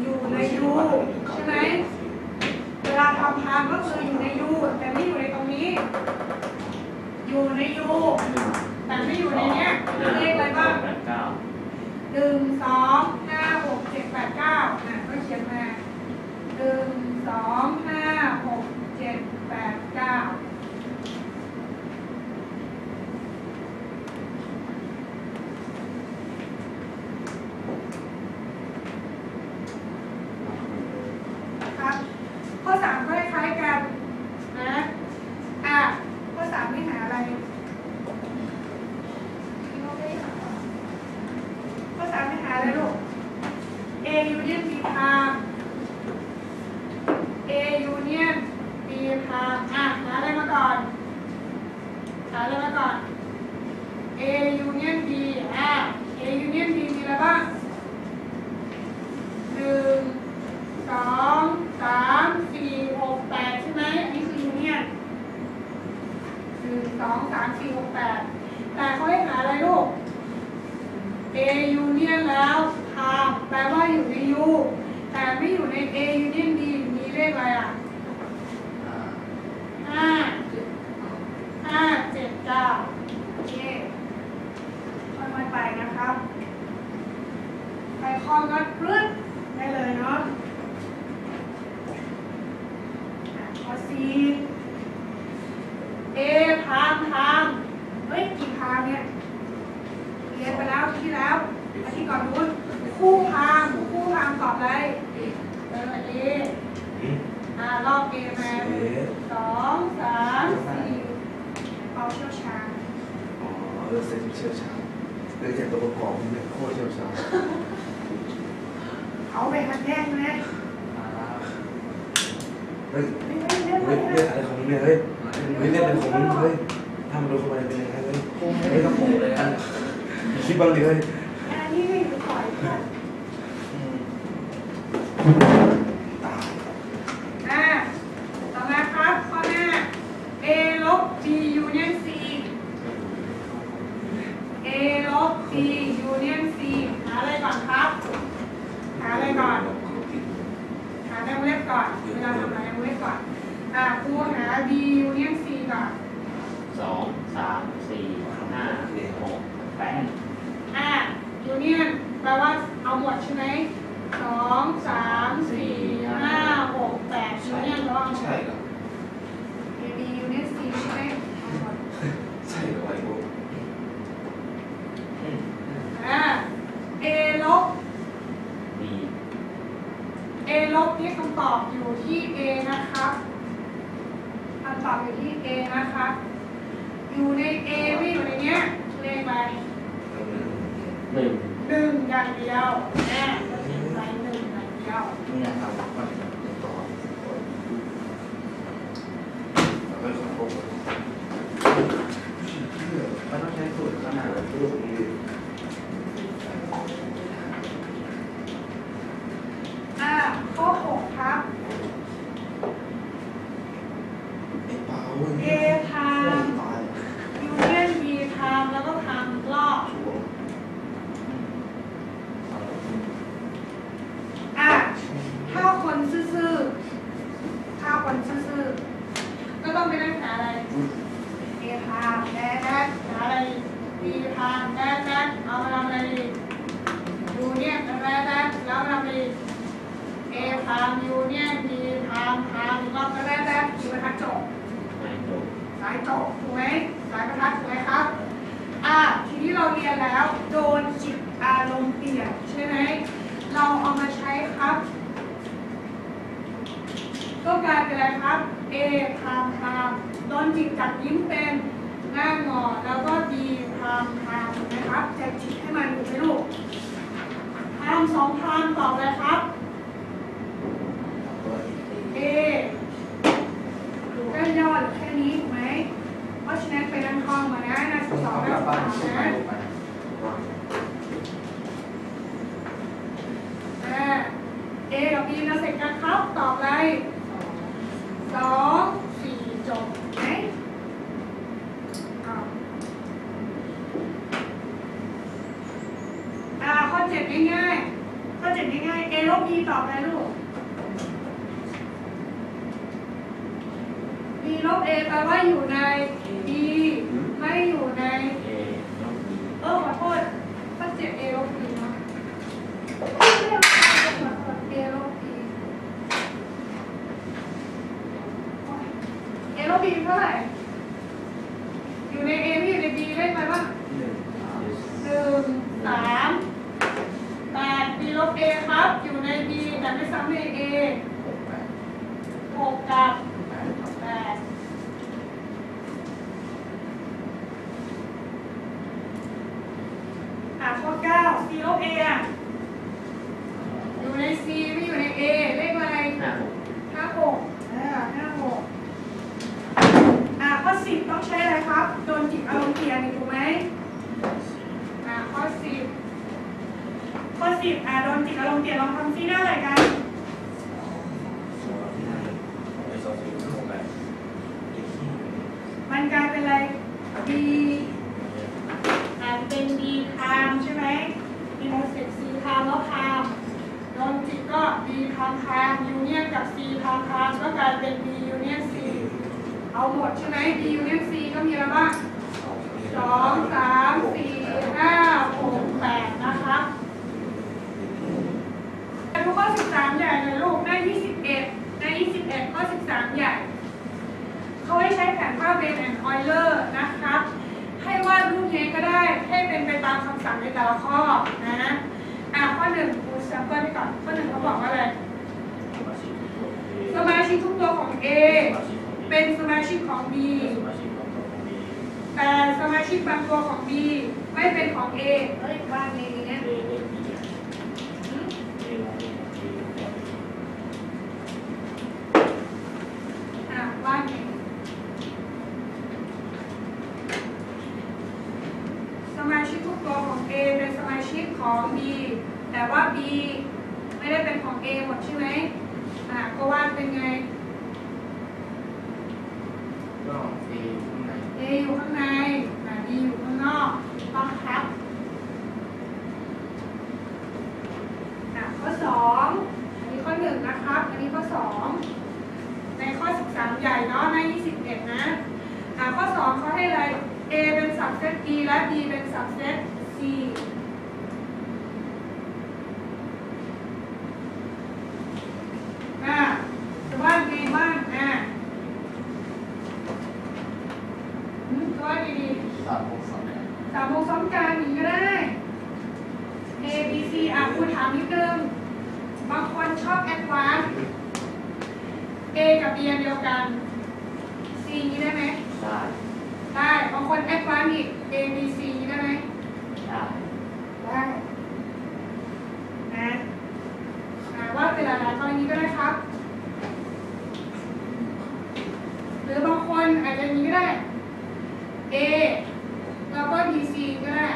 อยู่ในยูใช่ไหมเวลาทำพามก็คืออยู่ในยูแต่ไม่อยู่ในตรงนี้ อยู่ในยูแต่ไม่อยู่ในเนี้ยเลขอะไรบ้างหนึ่งสองห้าหกเจ็ดแปดเก้าอะก็เขียนมาหนึ่งสองห้าหกเจ็ดแปดเก้า นะครับข้อสามก็คล้ายๆกันนะอะข้อสามไม่หาอะไรข้อสามไม่หาอะไรลูก A union B prime A union B prime อะหาอะไรมาก่อน หาอะไรมาก่อน A union B อะ A union B มีอะไรบ้างหนึ่ง สองสามสี่หกแปดใช่ไหมอันนี้คือยูเนียนหนึ่งสองสามสี่หกแปดแต่เขาให้หาอะไรลูก A union แล้วทามแปลว่าอยู่ใน U แต่ไม่อยู่ใน A union B มีเลขอะไรอะห้าห้าเจ็ดเก้าโอเคค่อยๆไปนะครับ ไปคล้องน็อตพรึดได้เลยเนาะ ข้อสี่เอพามพามเฮ้ยกี่พามเนี่ย เรียนไปแล้วอาที่แล้วอาที่ก่อนนู้นคู่พามคู่พามตอบอะไรเออเออ่ารอบเอมาสองสามสี่เอาเชี่ยวชาญ อ๋อ เออเซนเชี่ยวชาญเออจากตัวประกอบมันเนี่ยโคตรเชี่ยวชาญเอาไปหัดแยกไหมเฮ้ยไม่ไม่เรื่องเฮ้ยไม่เรื่องอะไรของมึงเนี่ยเฮ้ยเฮ้ยเรื่องอะไรของมึงเฮ้ยทำโดนเข้าไปเป็นยังไงเฮ้ยพุ่งไม่ต้องโผล่เลยนะคิดบ้างดิเฮ้ยอันนี้ไม่อยู่ต่อยเพื่อน ตาย อ่าต่อมาครับข้อหน้า A ลบ B union C A ลบ B union C หาอะไรก่อนครับ หาอะไรก่อน หาในวงเล็บก่อน เวลาทำอะไรใน วงเล็บก่อน อ่าครูหา B union C ก่อนสองสามสี่ห้าหกแปดอ่า union แปลว่าเอาหมดใช่ไหมสองสามสี่ห้าหกแปด union แปลว่าเอาหมใช่ดเหรอ A B union C ใช่ไหมเอาหมด ใช่เหรอไอ้พวก อ่า A ลบ ดี A ลบนี่คำตอบอยู่ที่ A นะครับคำตอบอยู่ที่ A นะครับ อยู่ใน A ไม่อยู่ในเนี้ยเลขอะไรหนึ่งหนึ่งอย่างเดียวแน่ก็เขียนไปหนึ่งอย่างเดียวเนี่ยครับมันต่อแล้วก็ขอโทษมันต้องใช้สูตรขนาดลูกนี้ อ่า ข้อหกครับ ไอ้เปา A ทาง ตาย ยูเนียน B ทางแล้วก็ทางรอบ ชัวร์ อะ ถ้าคนซื่อๆ ถ้าคนซื่อๆ ก็ ต้องไปนั่งหาอะไร A ทางแน่แน่หาอะไร B ทางแน่แน่เอามาทำอะไรดียูเนี่ยนแน่แน่แล้วทำอะไรดี A ทางยูเนี่ยน B ทางทางรอบแน่แน่กี่บรรทัดจบสายจบถูกไหมสายประทัดถูกไหมครับอะทีนี้เราเรียนแล้วโดนจิตอารมณ์เปลี่ยนใช่ไหมเราเอามาใช้ครับ ก็กลายเป็นอะไรครับ A พามพามโดนจิตจากยิ้มเป็นหน้างอแล้วก็ B พามพามถูกไหมครับจกจิตให้มันถูกไหมลูกพามสองพามตอบเลยครับ A ก็ย่อเหลือแค่นี้ถูกไหมเพราะฉะนั้นไปนั่งท่องมานะนะสิบสองนะสิบสามนะอ่า A กับ B นะเสร็จกันครับตอบอะไรสองสี่จบไหมอ้าวอ่าข้อเจ็ดง่ายๆ ข้อเจ็ดง่ายๆ A ลบ b ตอบอะไรลูก b ลบ a แปลว่าอยู่ใน b ไม่อยู่ใน เอลบบี เออขอโทษถ้าเจ็บ a ลบ b เนาะไม่ได้ขอโทษ a ลบ b a ลบ b เท่าไหร่ อยู่ใน a ไม่อยู่ใน b เลขอะไรบ้าง หนึ่ง หนึ่งสามแปด b ลบ a ครับ อยู่ใน b แต่ไม่ซ้ำใน a หกแปด หกกับ แปดครับ แปดอะข้อเก้า c ลบ a อะ อยู่ใน c ไม่อยู่ใน a เลขอะไร ห้าหก ห้าหกอ่าห้าหกอะข้อสิบต้องใช้อะไรครับ โดนจิตอารมณ์เปลี่ยนถูกไหมอะข้อสิบ ข้อสิบอะโดนจิตอารมณ์เปลี่ยนลองทำซิหน้าอะไรกันมันกลายเป็นอะไร b อ่านเป็น b ไทม์ใช่ไหม b โมเสก c ไทม์แล้วไทม์โดนจิตก็ b ไทม์ไทม์ยูเนียนกับ c ไทม์ไทม์ก็กลายเป็น b ยูเนียน c เอาหมดใช่ไหม b ยูเนียน c ก็มีอะไรบ้างสองสามสี่ห้าหกแปดนะคะดูข้อสิบสามใหญ่เลยลูกหน้ายี่สิบเอ็ดหน้ายี่สิบเอ็ดข้อสิบสามใหญ่ เขาให้ใช้แผนภาพ เบนแอนด์ออยเลอร์นะครับให้วาดรูปนี้ก็ได้ให้เป็นไปตามคำสั่งในแต่ละข้อนะอะข้อหนึ่งดูแซมเปิลไปก่อนข้อหนึ่งเขาบอกว่าอะไรสมาชิกทุกตัวของ A สมาชิกทุกตัวขอเป็นสมาชิกของ B แต่สมาชิกบางตัวของ B ไม่เป็นของ A เฮ้ยบ้านนี้เนี่ย A เลข B อะ หืม A เลข B ตัว B อะบ้านนี้สมาชิกทุกตัวของ A เป็นสมาชิก ของ B แต่ว่า B ไม่ได้เป็นของ A หมดใช่ไหมอะก็วาดเป็นไง ก็เอข้างใน A อยู่ข้างในอะ B อยู่ข้างนอกต้องครับอะข้อสองอันนี้ข้อหนึ่งนะครับ อันนี้ข้อสองในข้อ 13 ใหญ่เนาะหน้า21 นะอะข้อสองเขาให้อะไร A เป็นสับเซต B และ B เป็นสับเซต C อะจะว่าไงบ้างอะอืมจะว่าดีๆ สามหกสองแปด สามวงซ้อมกันอย่างนี้ก็ได้ A B C อะครูถามนิดนึง บางคนชอบแอดวานซ์ A กับ B อันเดียวกัน C นี้ได้ไหม ได้ ได้ บางคนแอดวานซ์อีก A B C นี้ได้ไหม ได้ ได้นะอ่าว่าเป็นหลายๆกรณีก็ได้ครับ หรือบางค นอาจจะอย่างนี้ก็ได้ A แล้วก็ B C ก็ได้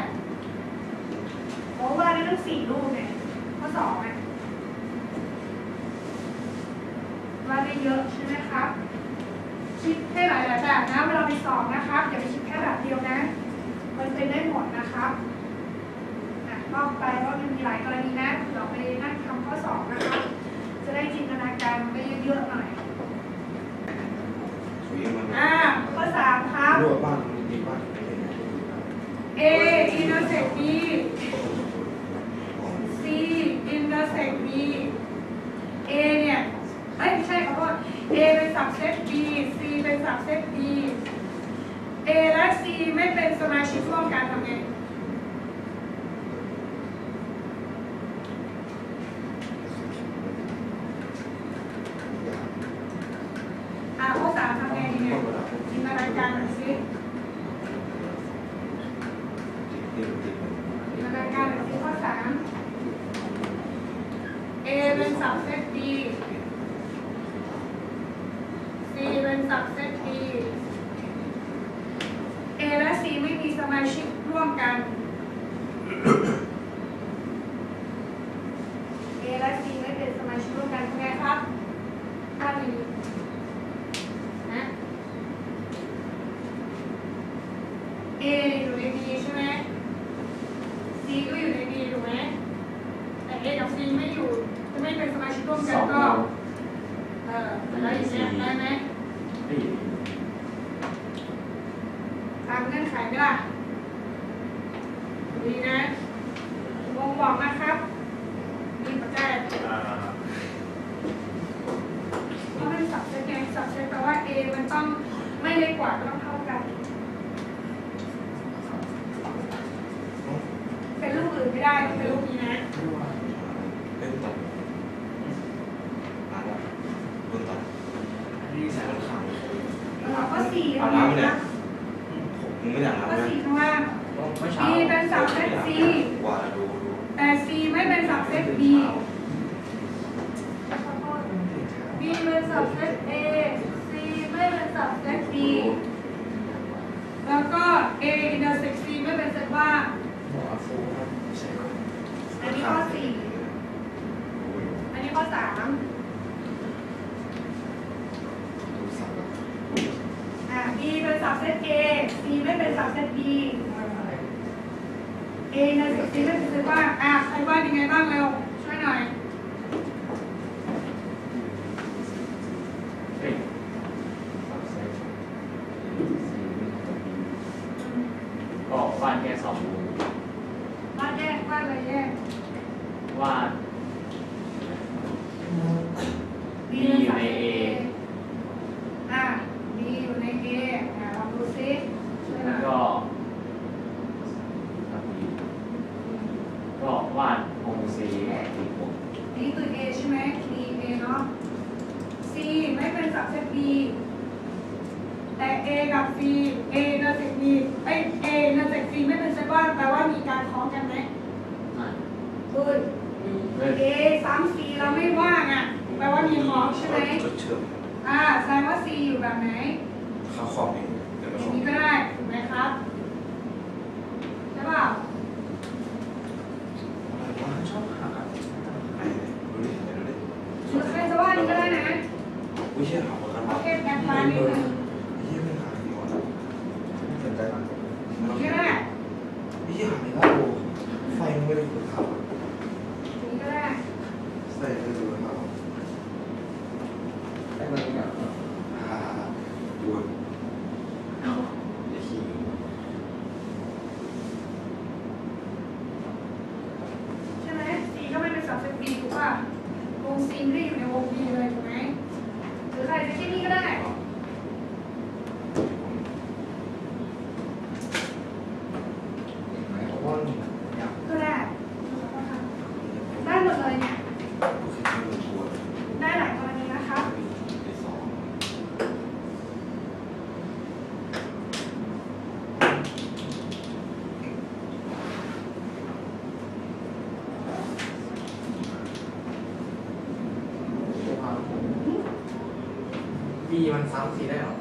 เพราะว่าได้ทั้งสี่รูปเนี่ยข้อสองอะว่าได้เยอะใช่ไหมครับ คิดให้หลายๆแบบนะเวลาไปสอบนะครับอย่าไปคิดแค่แบบเดียวนะ มันเป็นได้หมดนะครับอะก็ไปว่ามันมีหลายกรณีนะเผื่อไปนั่งทำข้อสอบนะครับจะได้จินตนาการมันได้เยอะๆหน่อยสุยมัน อ่าข้อสามครับ รวดบ้านมันดีบ้านเป็น A intersect B C intersect B A เนี่ย เอ้ยไม่ใช่ขอโทษ A เป็น subset B C เป็น subset B A และ C ไม่เป็นสมาชิกร่วมกันทำไง อ่าข้อสามทำไงดีเนี่ยจินตนาการหน่อยสิจินตนาการหน่อยสิข้อสาม A เป็น subset B C เป็น subset B A และ C ไม่มีสมาชิก ร่ ต้องไม่เล็กกว่าก็ต้อง A intersect C ไม่เป็นเซตว่าอันนี้ข้อสี่อันนี้ข้อสามอ่า B เป็นสับเซต A C ไม่เป็นสับเซต B A ในสับ C ไม่เป็นเซตว่าอ่าใครว่าดีไงบ้างเร็วช่วยหน่อย สามสี่ได้หรอ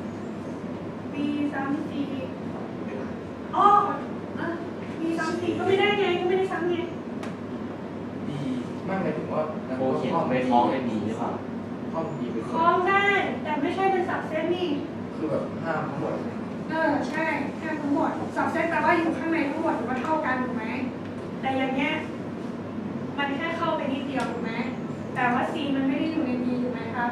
ปีสามสี่อ๋อปีสามสี่ก็ไม่ได้ไงก็ไม่ได้ซ้ำไงดีมากเลยถึงว่าโบเขียนในท้องในดีหรือเปล่าข้อมดีไปคล้องได้ แต่ไม่ใช่เป็นสับเซตนี่ คือแบบห้ามทั้งหมดเออใช่แค่ทั้งหมดสับเซนแปลว่าอยู่ข้างในทั้งหมดหรือว่าเท่ากันถูกไหมแต่อย่างเงี้ยมันแค่เข้าไปนิดเดียวถูกไหมแต่ว่าซีมันไม่ได้อยู่ใน B ถูกไหมครับ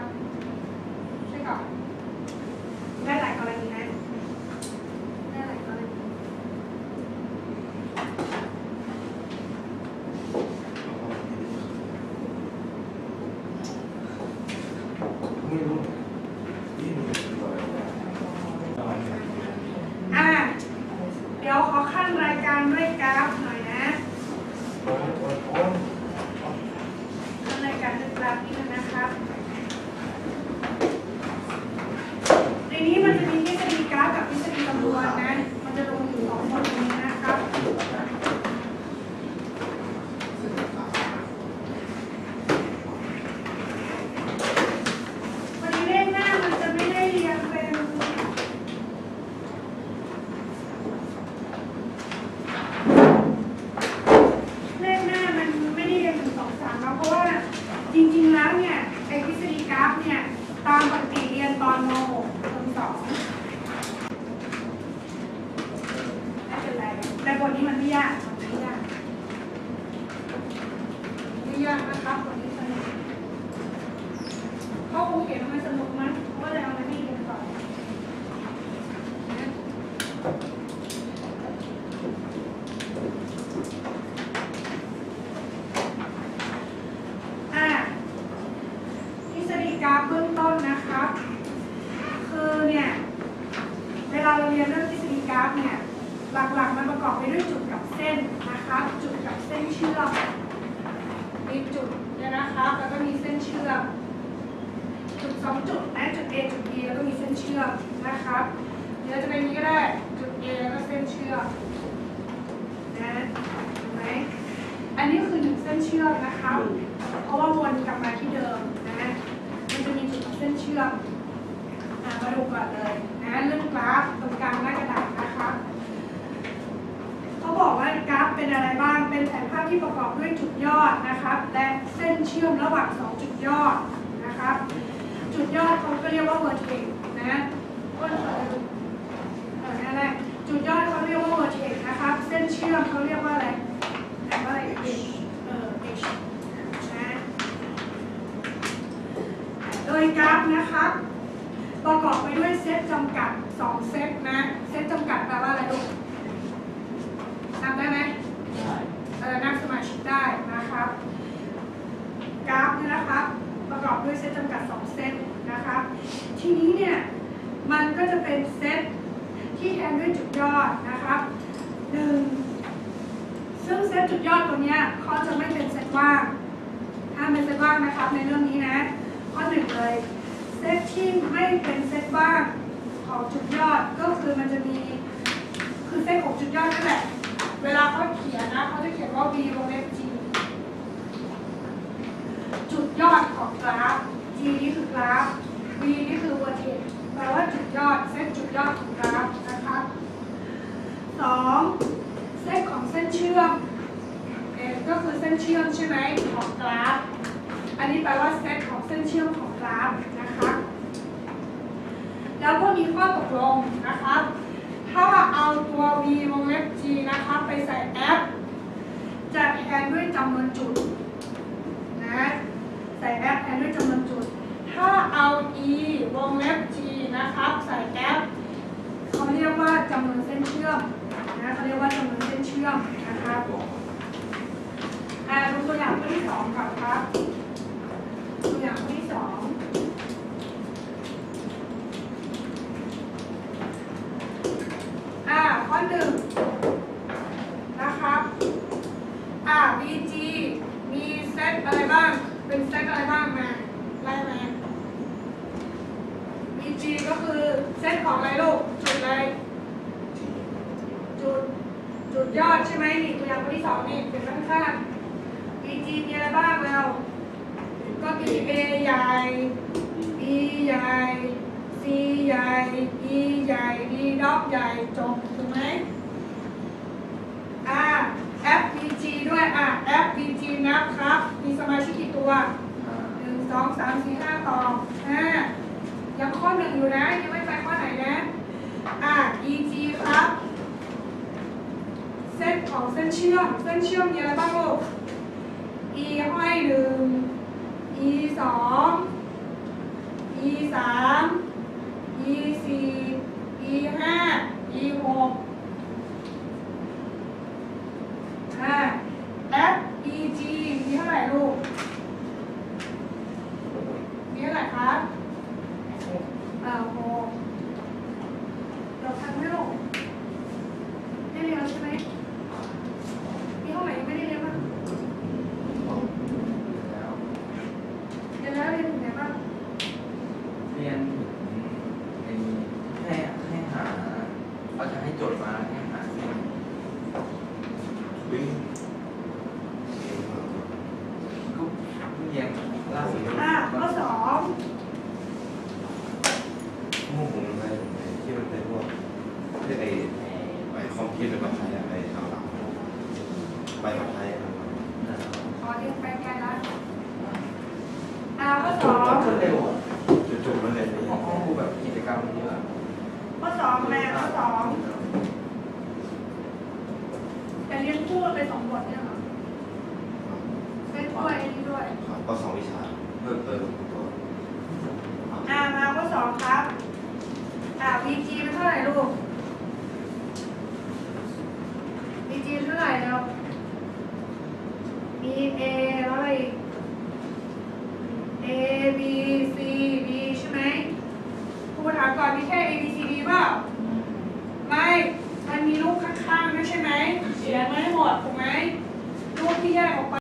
nombre จริงๆแล้วเนี่ยไอทฤษฎีกราฟเนี่ยตามปกติเรียนตอนม .6 เทอม2 ราฟเนี่ยหลักๆมันประกอบไปด้วยจุดกับเส้นนะครับจุดกับเส้นเชื่อมมีจุดเนี่ยนะครับแล้วก็มีเส้นเชื่อมจุดสองจุดนะจุด A จุด B แล้วก็มีเส้นเชื่อมนะครับเดี๋ยวจะเป็นนี้ก็ได้จุด A แล้วก็เส้นเชื่อมนะเห็นไหมอันนี้คือหนึ่งเส้นเชื่อมนะครับเพราะว่าวนกลับมาที่เดิมนะมันจะมีจุดกับเส้นเชื่อมมาดูก่อนเลย นะเรื่องกราฟตรงกลางหน้ากระดาษนะครับเขาบอกว่ากราฟเป็นอะไรบ้าง เป็นแผนภาพที่ประกอบด้วยจุดยอดนะครับและเส้นเชื่อมระหว่างสองจุดยอดนะครับจุดยอดเขาก็เรียกว่า vertex นะก็เออเออนั่นแหละจุดยอดเขาเรียกว่า vertex นะครับ เส้นเชื่อมเขาเรียกว่าอะไรเรียกว่าอะไร h เออ h นะโดยกราฟนะครับ ประกอบไปด้วยเซตจำกัด2เซตนะ เซตจำกัดแปลว่าอะไรลูกนับได้ไหมได้เออนับสมาชิกได้นะครับ กราฟเนี่ยนะครับ ประกอบด้วยเซตจำกัด 2 เซตนะครับ ทีนี้เนี่ย มันก็จะเป็นเซตที่แทนด้วยจุดยอดนะครับหนึ่งซึ่งเซตจุดยอดตัวเนี้ยเขาจะไม่เป็นเซตว่างห้ามเป็นเซตว่างนะครับในเรื่องนี้นะ ข้อหนึ่งเลยเซตที่ไม่เป็นเซตว่างของจุดยอดก็คือมันจะมีคือเซตของจุดยอดนั่นแหละเวลาเขาเขียนนะเขาจะเขียนว่า v วงเล็บ g จุดยอดของกราฟ g นี่คือกราฟ v นี่คือ vertex แปลว่าจุดยอดเส้นจุดยอดของกราฟนะครับสองเส้นของเส้นเชื่อมเอก็คือเส้นเชื่อมใช่ไหมของกราฟ อันนี้แปลว่าเซตของเส้นเชื่อมของกราฟนะคะ มีข้อตกลงนะครับ ถ้าเอาตัว v วงเล็บ g นะครับไปใส่แอปจะแทนด้วยจำนวนจุดนะใส่แอปแทนด้วยจำนวนจุด ถ้าเอา e วงเล็บ g นะครับใส่แอปเขาเรียกว่าจำนวนเส้นเชื่อมนะเขาเรียกว่าจำนวนเส้นเชื่อมนะครับอ่าดูตัวอย่างข้อที่สองก่อนครับตัวอย่างข้อที่สองอ่าข้อหนึ่งนะครับ อ่า VG มีเซตอะไรบ้าง เป็นเซตอะไรบ้างมาไล่มา VG ก็คือเซตของอะไรลูกจุดอะไรจุดจุดยอดใช่ไหมนี่ตัวอย่างข้อที่สองนี่เป็นข้างๆ VG มีอะไรบ้างเราก็มี A ใหญ่ E ใหญ่ C ใหญ่ E ใหญ่ D ด็อกใหญ่จบถูกไหมอ่า FBG ด้วยอ่า FBG นับครับ มีสมาชิกกี่ตัวหนึ่งสองสามสี่ห้าต่อห้ายังข้อหนึ่งอยู่นะ ยังไม่ไปข้อไหนนะ อ่า EG ครับ เส้น ของเส้นเชื่อม เส้นเชื่อมมีอะไรบ้างลูก E ห้อยหนึ่ง E สอง E สาม E สี่ E ห้า E หกอ่า F E G มีเท่าไหร่ลูก มีเท่าไหร่ครับเอ่อหกเราทันไหมลูกได้เรียนแล้วใช่ไหมมีห้องไหนยังไม่ได้เรียนบ้าง เรียนแล้วเรียนถึงไหนบ้าง เรียนถึงในให้ให้หาเขาจะให้โจทย์มาให้หาเส้น วิ่ง ก็เรียนล่าสุด อ่าข้อสอง โม่ผมอะไรที่มันเป็นพวกที่ไอ้ไอ้คอมพิวเตอร์แบบไทยอะไอ้ทางหลังไปแบบไทยอะ ขอเรียนไปไกลแล้วอ่าข้อ จ สอบ แล้ว ง ขึ้นเร็วอะ จุดๆมันเลย ห้องห้องครูแบบกิจกรรมเยอะ ข้อสองแม่ข้อสองแต่เรียนคู่ไปสองบทเนี่ยเหรอเป็นคู่อะไรนี่ด้วยก็สองวิชาเพิ่มเติม